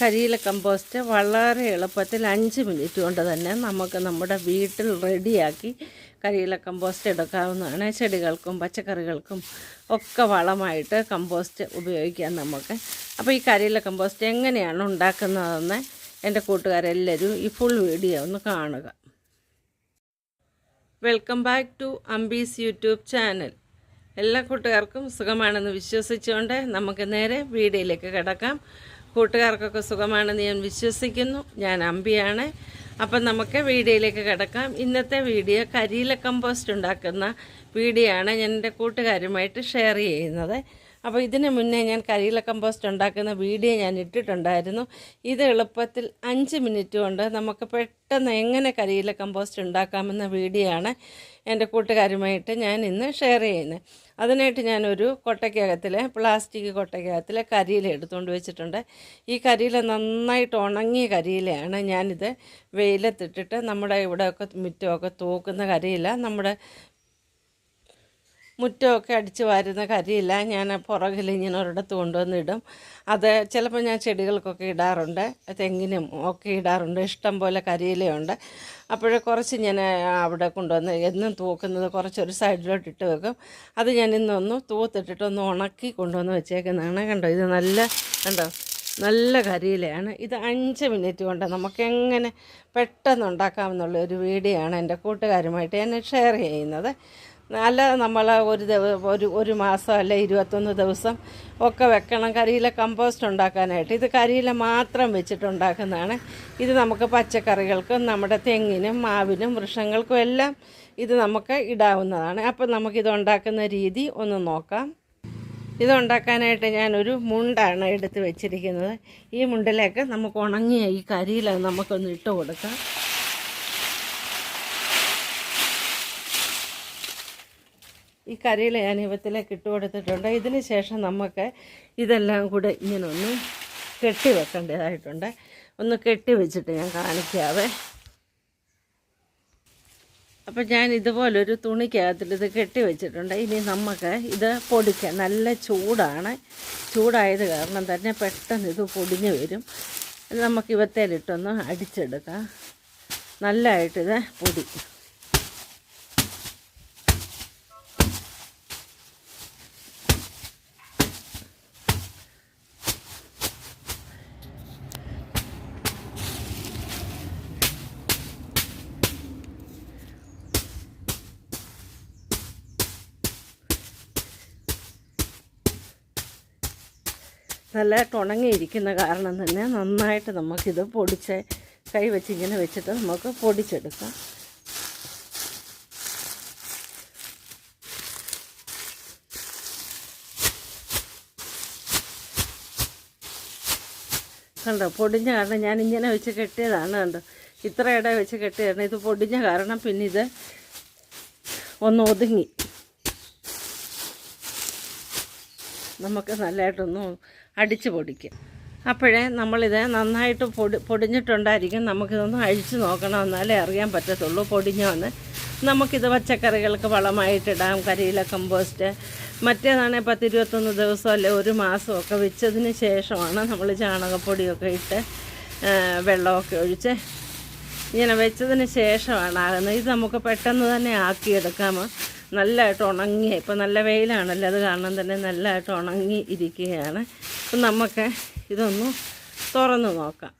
കരിയില കമ്പോസ്റ്റ് വളരെ എളുപ്പത്തിൽ അഞ്ച് മിനിറ്റ് കൊണ്ട് തന്നെ നമുക്ക് നമ്മുടെ വീട്ടിൽ റെഡിയാക്കി കരിയില കമ്പോസ്റ്റ് എടുക്കാവുന്നതാണ്. ചെടികൾക്കും പച്ചക്കറികൾക്കും ഒക്കെ വളമായിട്ട് കമ്പോസ്റ്റ് ഉപയോഗിക്കാം നമുക്ക്. അപ്പോൾ ഈ കരിയില കമ്പോസ്റ്റ് എങ്ങനെയാണ് ഉണ്ടാക്കുന്നതെന്ന് എന്റെ കൂട്ടുകാരെല്ലാവരും ഈ ഫുൾ വീഡിയോ ഒന്ന് കാണുക. Welcome back to Ambees YouTube channel എല്ലാ കൂട്ടുകാർക്കും സുഖമാണെന്ന് വിശ്വസിച്ചുകൊണ്ട് നമുക്ക് നേരെ വീഡിയോയിലേക്ക് കിടക്കാം. കൂട്ടുകാർക്കൊക്കെ സുഖമാണെന്ന് ഞാൻ വിശ്വസിക്കുന്നു. ഞാൻ അമ്പിയാണ്. അപ്പം നമുക്ക് വീഡിയോയിലേക്ക് കിടക്കാം. ഇന്നത്തെ വീഡിയോ കരിയില കമ്പോസ്റ്റ് ഉണ്ടാക്കുന്ന വീഡിയോ ആണ് ഞാൻ എന്റെ കൂട്ടുകാരുമായിട്ട് ഷെയർ ചെയ്യുന്നത്. അപ്പോൾ ഇതിന് മുന്നേ ഞാൻ കരിയില കമ്പോസ്റ്റ് ഉണ്ടാക്കുന്ന വീഡിയോ ഞാൻ ഇട്ടിട്ടുണ്ടായിരുന്നു. ഇത് എളുപ്പത്തിൽ അഞ്ച് മിനിറ്റ് കൊണ്ട് നമുക്ക് പെട്ടെന്ന് എങ്ങനെ കരിയില കമ്പോസ്റ്റ് ഉണ്ടാക്കാമെന്ന വീഡിയോ ആണ് എന്റെ കൂട്ടുകാരുമായിട്ട് ഞാൻ ഇന്ന് ഷെയർ ചെയ്യുന്നത്. അതിനായിട്ട് ഞാനൊരു കൊട്ടയ്ക്കകത്തിലെ പ്ലാസ്റ്റിക് കൊട്ടയ്ക്കകത്തിലെ കരിയില എടുത്തുകൊണ്ട് വെച്ചിട്ടുണ്ട്. ഈ കരിയില നന്നായിട്ട് ഉണങ്ങിയ കരിയിലയാണ് ഞാനിത് വെയിലത്തിട്ടിട്ട് നമ്മുടെ ഇവിടെയൊക്കെ മുറ്റമൊക്കെ തൂക്കുന്ന കരിയില. നമ്മുടെ മുറ്റമൊക്കെ അടിച്ച് വാരുന്ന കരിയില്ല ഞാൻ പുറകിൽ ഇങ്ങനെ ഒരിടത്ത് കൊണ്ടുവന്നിടും. അത് ചിലപ്പോൾ ഞാൻ ചെടികൾക്കൊക്കെ ഇടാറുണ്ട്. തെങ്ങിനും ഒക്കെ ഇടാറുണ്ട്. ഇഷ്ടം പോലെ കരിയിലയുണ്ട്. അപ്പോൾ കുറച്ച് ഞാൻ അവിടെ കൊണ്ടുവന്ന് എന്നും തൂക്കുന്നത് കുറച്ചൊരു സൈഡിലോട്ട് ഇട്ട് വെക്കും. അത് ഞാൻ ഇന്നൊന്ന് തൂത്തിട്ടിട്ട് ഒന്ന് ഉണക്കി കൊണ്ടുവന്ന് വെച്ചേക്കുന്നതാണ്. കണ്ടോ? ഇത് നല്ല കണ്ടോ? നല്ല കരിയിലയാണ്. ഇത് അഞ്ച് മിനിറ്റ് കൊണ്ട് നമുക്ക് എങ്ങനെ പെട്ടെന്ന് ഉണ്ടാക്കാമെന്നുള്ള ഒരു വീഡിയോ ആണ് എന്റെ കൂട്ടുകാരുമായിട്ട് എന്നെ ഷെയർ ചെയ്യുന്നത്. നല്ല നമ്മൾ ഒരു ഒരു ഒരു മാസം അല്ലെ ഇരുപത്തൊന്ന് ദിവസം ഒക്കെ വെക്കണം. കരിയില കമ്പോസ്റ്റ് ഉണ്ടാക്കാനായിട്ട്. ഇത് കരിയില മാത്രം വെച്ചിട്ടുണ്ടാക്കുന്നതാണ്. ഇത് നമുക്ക് പച്ചക്കറികൾക്കും നമ്മുടെ തെങ്ങിനും മാവിനും വൃക്ഷങ്ങൾക്കും എല്ലാം ഇത് നമുക്ക് ഇടാവുന്നതാണ്. അപ്പം നമുക്കിത് ഉണ്ടാക്കുന്ന രീതി ഒന്ന് നോക്കാം. ഇതുണ്ടാക്കാനായിട്ട് ഞാനൊരു മുണ്ടാണ് എടുത്ത് വെച്ചിരിക്കുന്നത്. ഈ മുണ്ടിലേക്ക് നമുക്ക് ഉണങ്ങിയ ഈ കരിയില നമുക്കൊന്ന് ഇട്ട് കൊടുക്കാം. ഈ കറിയിൽ ഞാൻ ഇവത്തിലേക്ക് ഇട്ട് കൊടുത്തിട്ടുണ്ട്. ഇതിന് ശേഷം നമുക്ക് ഇതെല്ലാം കൂടെ ഇങ്ങനെ ഒന്ന് കെട്ടി വെക്കേണ്ടതായിട്ടുണ്ട് ഒന്ന് കെട്ടി വെച്ചിട്ട് ഞാൻ കാണിക്കാവേ. അപ്പം ഞാൻ ഇതുപോലൊരു തുണിക്കകത്തിൽ ഇത് കെട്ടി വെച്ചിട്ടുണ്ട്. ഇനി നമുക്ക് ഇത് പൊടിക്കാം നല്ല ചൂടാണ്. ചൂടായത് കാരണം തന്നെ പെട്ടെന്ന് ഇത് പൊടിഞ്ഞ് വരും. നമുക്ക് ഇവത്തേലിട്ടൊന്ന് അടിച്ചെടുക്കാം. നല്ലതായിട്ടിത് പൊടി. നല്ലതായിട്ട് ഉണങ്ങിയിരിക്കുന്ന കാരണം തന്നെ നന്നായിട്ട് നമുക്കിത് പൊടിച്ച് കൈ വെച്ച് ഇങ്ങനെ വെച്ചിട്ട് നമുക്ക് പൊടിച്ചെടുക്കാം. കണ്ടോ പൊടിഞ്ഞ കാരണം ഞാൻ ഇങ്ങനെ വെച്ച് കെട്ടിയതാണ് കണ്ടോ. ഇത്ര ഇട വെച്ച് കെട്ടിയതാണ്. ഇത് പൊടിഞ്ഞ കാരണം പിന്നെ ഇത് ഒന്ന് ഒതുങ്ങി. നമുക്ക് നല്ലതായിട്ടൊന്ന് അടിച്ച് പൊടിക്കാം. അപ്പോഴേ നമ്മളിത് നന്നായിട്ട് പൊടി പൊടിഞ്ഞിട്ടുണ്ടായിരിക്കും. നമുക്കിതൊന്ന് അഴിച്ച് നോക്കണം എന്നാലേ അറിയാൻ പറ്റത്തുള്ളൂ പൊടിഞ്ഞോന്ന്. നമുക്കിത് പച്ചക്കറികൾക്ക് വളമായിട്ടിടാം കരിയില കമ്പോസ്റ്റ് മറ്റേതാണെങ്കിൽ പത്ത് ഇരുപത്തൊന്ന് ദിവസം അല്ലെ ഒരു മാസമൊക്കെ വെച്ചതിന് ശേഷമാണ് നമ്മൾ ചാണകപ്പൊടിയൊക്കെ ഇട്ട് വെള്ളമൊക്കെ ഒഴിച്ച് ഇങ്ങനെ വെച്ചതിന് ശേഷമാണ് ആകുന്നത്. ഇത് നമുക്ക് പെട്ടെന്ന് തന്നെ ആക്കിയെടുക്കാമോ നല്ലതായിട്ട് ഉണങ്ങി ഇപ്പം നല്ല വെയിലാണല്ലോ അത് കാരണം തന്നെ നല്ലതായിട്ട് ഉണങ്ങി ഇരിക്കുകയാണ് അപ്പം നമുക്ക് ഇതൊന്ന് തുറന്ന് നോക്കാം.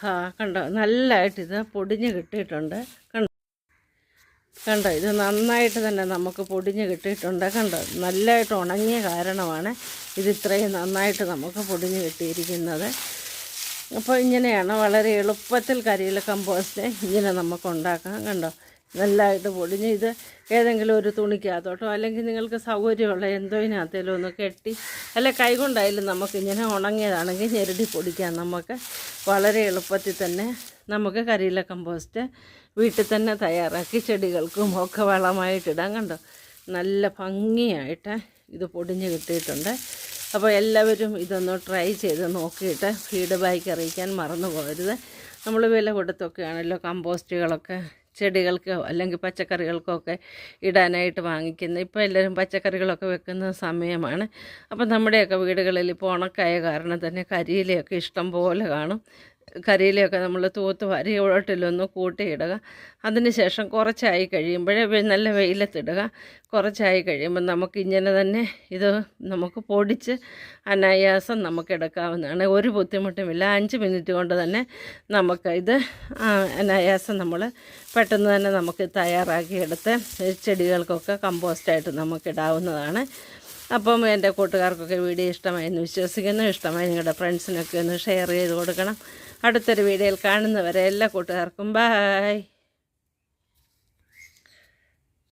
ആ കണ്ടോ? നല്ലതായിട്ട് ഇത് പൊടിഞ്ഞ് കിട്ടിയിട്ടുണ്ട്. കണ്ടോ? കണ്ടോ? ഇത് നന്നായിട്ട് തന്നെ നമുക്ക് പൊടിഞ്ഞ് കിട്ടിയിട്ടുണ്ട്. കണ്ടോ? നല്ലതായിട്ട് ഉണങ്ങിയ കാരണമാണ് ഇത് ഇത്രയും നന്നായിട്ട് നമുക്ക് പൊടിഞ്ഞ് കിട്ടിയിരിക്കുന്നത്. അപ്പോൾ ഇങ്ങനെയാണ് വളരെ എളുപ്പത്തിൽ കരിയില കമ്പോസ്റ്റ് ഇങ്ങനെ നമുക്ക് ഉണ്ടാക്കാം. കണ്ടോ? നല്ലതായിട്ട് പൊടിഞ്ഞ് ഇത് ഏതെങ്കിലും ഒരു തുണിക്കകത്തോട്ടോ അല്ലെങ്കിൽ നിങ്ങൾക്ക് സൗകര്യമുള്ള എന്തോ ഇതിനകത്തേലും ഒന്ന് കെട്ടി അല്ല കൈകൊണ്ടായാലും നമുക്കിങ്ങനെ ഉണങ്ങിയതാണെങ്കിൽ ഞെരടി പൊടിക്കാം നമുക്ക്. വളരെ എളുപ്പത്തിൽ തന്നെ നമുക്ക് കരിയില കമ്പോസ്റ്റ് വീട്ടിൽ തന്നെ തയ്യാറാക്കി ചെടികൾക്കും ഒക്കെ വളമായിട്ടിടാം കണ്ടോ. നല്ല ഭംഗിയായിട്ട് ഇത് പൊടിഞ്ഞ് കിട്ടിയിട്ടുണ്ട്. അപ്പോൾ എല്ലാവരും ഇതൊന്ന് ട്രൈ ചെയ്ത് നോക്കിയിട്ട് ഫീഡ്ബാക്ക് അറിയിക്കാൻ മറന്നു പോകരുത് നമ്മൾ വില കൊടുത്തൊക്കെയാണല്ലോ കമ്പോസ്റ്റുകളൊക്കെ ചെടികൾക്കോ അല്ലെങ്കിൽ പച്ചക്കറികൾക്കോ ഒക്കെ ഇടാനായിട്ട് വാങ്ങിക്കുന്നത് ഇപ്പോൾ എല്ലാവരും പച്ചക്കറികളൊക്കെ വെക്കുന്ന സമയമാണ്. അപ്പം നമ്മുടെയൊക്കെ വീടുകളിൽ ഇപ്പോൾ ഉണക്കായ കാരണം തന്നെ കരിയിലയൊക്കെ ഇഷ്ടം പോലെ കാണും. കരിയിലയൊക്കെ നമ്മൾ തൂത്ത് വരിയോട്ടിലൊന്ന് കൂട്ടിയിടുക. അതിന് ശേഷം കുറച്ചായി കഴിയുമ്പോഴേ നല്ല വെയിലത്തിടുക. കുറച്ചായി കഴിയുമ്പോൾ നമുക്ക് ഇങ്ങനെ തന്നെ ഇത് നമുക്ക് പൊടിച്ച് അനായാസം നമുക്ക് എടുക്കാവുന്നതാണ് ഒരു ബുദ്ധിമുട്ടുമില്ല. അഞ്ച് മിനിറ്റ് കൊണ്ട് തന്നെ നമുക്ക് ഇത് അനായാസം നമ്മൾ പെട്ടെന്ന് തന്നെ നമുക്ക് തയ്യാറാക്കിയെടുത്ത് ചെടികൾക്കൊക്കെ കമ്പോസ്റ്റായിട്ട് നമുക്ക് ഇടാവുന്നതാണ് അപ്പം എന്റെ കൂട്ടുകാർക്കൊക്കെ വീഡിയോ ഇഷ്ടമായി എന്ന് വിശ്വസിക്കുന്നു ഇഷ്ടമായി നിങ്ങളുടെ ഫ്രണ്ട്സിനൊക്കെ ഒന്ന് ഷെയർ ചെയ്ത് കൊടുക്കണം. അടുത്തൊരു വീഡിയോയിൽ കാണുന്നവരെ എല്ലാ കൂട്ടുകാർക്കും ബായ്